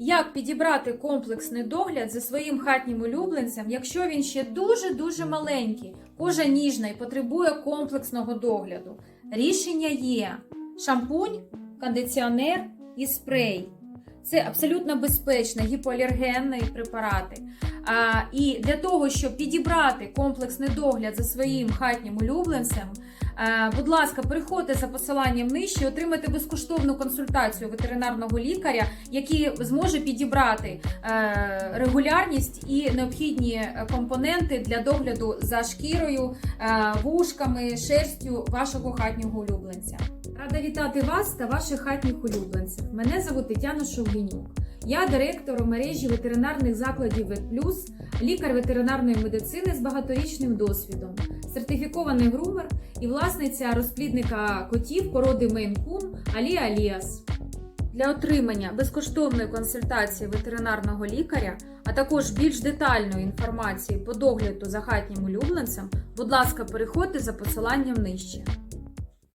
Як підібрати комплексний догляд за своїм хатнім улюбленцем, якщо він ще дуже-дуже маленький, кожа ніжна і потребує комплексного догляду? Рішення є: шампунь, кондиціонер і спрей. Це абсолютно безпечні гіпоалергенні препарати. А, і для того, щоб підібрати комплексний догляд за своїм хатнім улюбленцем, Будь ласка, переходьте за посиланням нижче, отримайте безкоштовну консультацію ветеринарного лікаря, який зможе підібрати е, регулярність і необхідні е, компоненти для догляду за шкірою, е, вушками, шерстю вашого хатнього улюбленця. Рада вітати вас та ваших хатніх улюбленців. Мене звуть Тетяна Шовгінюк. Я директор у мережі ветеринарних закладів ВетПлюс, лікар ветеринарної медицини з багаторічним досвідом, сертифікований грумер і власниця розплідника котів породи Мейн-кун Алі Аліас. Для отримання безкоштовної консультації ветеринарного лікаря, а також більш детальної інформації по догляду за хатнім улюбленцем, будь ласка, переходьте за посиланням нижче.